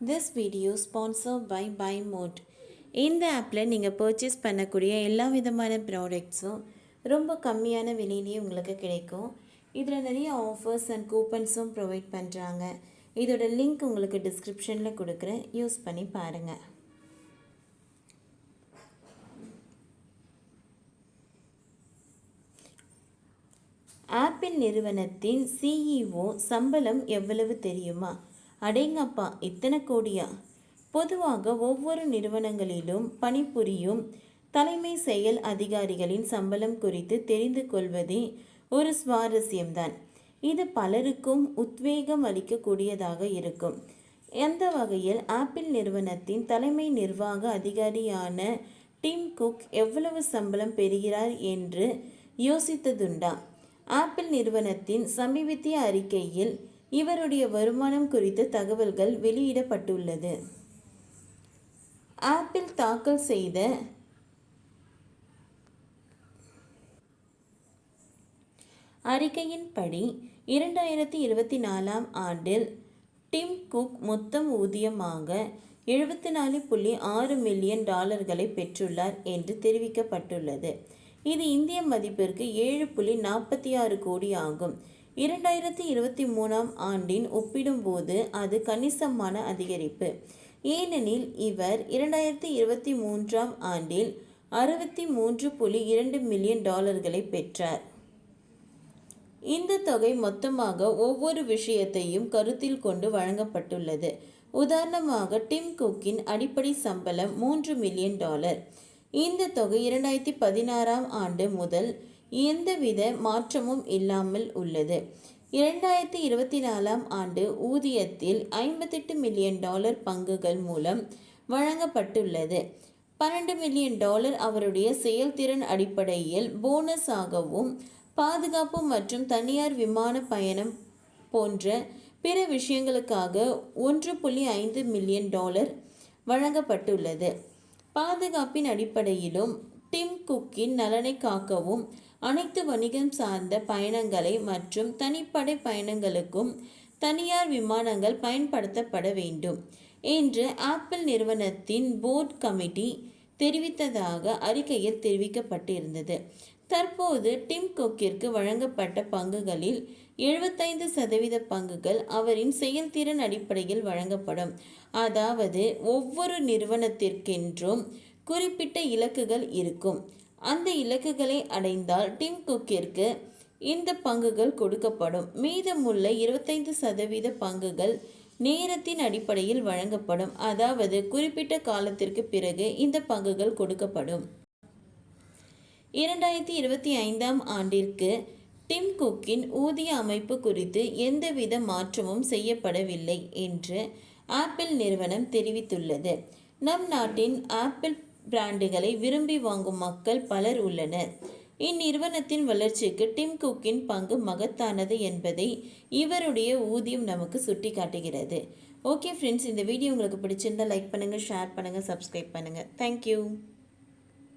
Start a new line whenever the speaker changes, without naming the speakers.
This video sponsor by by mode இந்த ஆப்பில் நீங்கள் பர்ச்சேஸ் பண்ணக்கூடிய எல்லா விதமான ப்ராடக்ட்ஸும் ரொம்ப கம்மியான விலையிலேயே உங்களுக்கு கிடைக்கும். இதில் நிறைய ஆஃபர்ஸ் அண்ட் கூப்பன்ஸும் ப்ரொவைட் பண்ணுறாங்க இதோட லிங்க் உங்களுக்கு டிஸ்கிரிப்ஷனில் கொடுக்குறேன். யூஸ் பண்ணி பாருங்கள் ஆப்பிள் நிறுவனத்தின் சிஇஓ சம்பளம் எவ்வளவு தெரியுமா? அடேங்கப்பா இத்தனை கோடியா? பொதுவாக ஒவ்வொரு நிறுவனங்களிலும் பணிபுரியும் தலைமை செயல் அதிகாரிகளின் சம்பளம் குறித்து தெரிந்து கொள்வதே ஒரு சுவாரஸ்யம்தான். இது பலருக்கும் உத்வேகம் அளிக்கக்கூடியதாக இருக்கும். எந்த வகையில் ஆப்பிள் நிறுவனத்தின் தலைமை நிர்வாக அதிகாரியான டிம் குக் எவ்வளவு சம்பளம் பெறுகிறார் என்று யோசித்ததுண்டா? ஆப்பிள் நிறுவனத்தின் சமீபத்திய அறிக்கையில் இவருடைய வருமானம் குறித்த தகவல்கள் வெளியிடப்பட்டுள்ளது. ஆப்பிள் தாக்கல் செய்த அறிக்கையின்படி இரண்டாயிரத்தி இருபத்தி நாலாம் ஆண்டில் டிம் குக் மொத்தம் ஊதியமாக எழுபத்தி நாலு புள்ளி ஆறு மில்லியன் டாலர்களை பெற்றுள்ளார் என்று தெரிவிக்கப்பட்டுள்ளது. இது இந்திய மதிப்பிற்கு ஏழு புள்ளி நாற்பத்தி ஆறு கோடி ஆகும் இரண்டாயிரத்தி இருபத்தி மூணாம் ஆண்டின் ஒப்பிடும்போது அது கணிசமான அதிகரிப்பு. ஏனெனில் இவர் இரண்டாயிரத்தி இருபத்தி மூன்றாம் ஆண்டில் அறுபத்தி மூன்று புள்ளி இரண்டு மில்லியன் டாலர்களை பெற்றார். இந்த தொகை மொத்தமாக ஒவ்வொரு விஷயத்தையும் கருத்தில் கொண்டு வழங்கப்பட்டுள்ளது. உதாரணமாக டிம் குக்கின் அடிப்படை சம்பளம் மூன்று மில்லியன் டாலர். இந்த தொகை இரண்டாயிரத்தி பதினாறாம் ஆண்டு முதல் எந்தவித மாற்றமும் இல்லாமல் உள்ளது. இரண்டாயிரத்தி இருபத்தி நாலாம் ஆண்டு ஊதியத்தில் ஐம்பத்தெட்டு மில்லியன் டாலர் பங்குகள் மூலம் வழங்கப்பட்டுள்ளது. பன்னெண்டு மில்லியன் டாலர் அவருடைய செயல்திறன் அடிப்படையில் போனஸ் ஆகவும் பாதுகாப்பு மற்றும் தனியார் விமான பயணம் போன்ற பிற விஷயங்களுக்காக ஒன்று புள்ளி ஐந்து மில்லியன் டாலர் வழங்கப்பட்டுள்ளது. பாதுகாப்பின் அடிப்படையிலும் டிம் குக்கின் நலனை காக்கவும் அனைத்து வணிகம் சார்ந்த பயணங்களை மற்றும் தனிப்படை பயணங்களுக்கும் தனியார் விமானங்கள் பயன்படுத்தப்பட வேண்டும் என்று ஆப்பிள் நிறுவனத்தின் போர்ட் கமிட்டி தெரிவித்ததாக அறிக்கையில் தெரிவிக்கப்பட்டிருந்தது. தற்போது டிம் குக்கிற்கு வழங்கப்பட்ட பங்குகளில் எழுபத்தைந்து சதவீத பங்குகள் அவரின் செயல்திறன் அடிப்படையில் வழங்கப்படும். அதாவது ஒவ்வொரு நிறுவனத்திற்கென்றும் குறிப்பிட்ட இலக்குகள் இருக்கும். அந்த இலக்குகளை அடைந்தால் டிம் குக்கிற்கு இந்த பங்குகள் கொடுக்கப்படும். மீதமுள்ள இருபத்தைந்து சதவீத பங்குகள் நேரத்தின் அடிப்படையில் வழங்கப்படும். அதாவது குறிப்பிட்ட காலத்திற்கு பிறகு இந்த பங்குகள் கொடுக்கப்படும். இரண்டாயிரத்தி இருபத்தி ஐந்தாம் ஆண்டிற்கு டிம் குக்கின் ஊதிய அமைப்பு குறித்து எந்தவித மாற்றமும் செய்யப்படவில்லை என்று ஆப்பிள் நிறுவனம் தெரிவித்துள்ளது. நம் நாட்டின் ஆப்பிள் பிராண்டுகளை விரும்பி வாங்கும் மக்கள் பலர் உள்ளனர். இந்நிறுவனத்தின் வளர்ச்சிக்கு டிம் குக்கின் பங்கு மகத்தானது என்பதை இவருடைய ஊதியம் நமக்கு சுட்டி காட்டுகிறது ஓகே ஃப்ரெண்ட்ஸ் இந்த வீடியோ உங்களுக்கு பிடிச்சிருந்தால் லைக் பண்ணுங்கள் ஷேர் பண்ணுங்கள் சப்ஸ்கிரைப் பண்ணுங்கள் தேங்க்யூ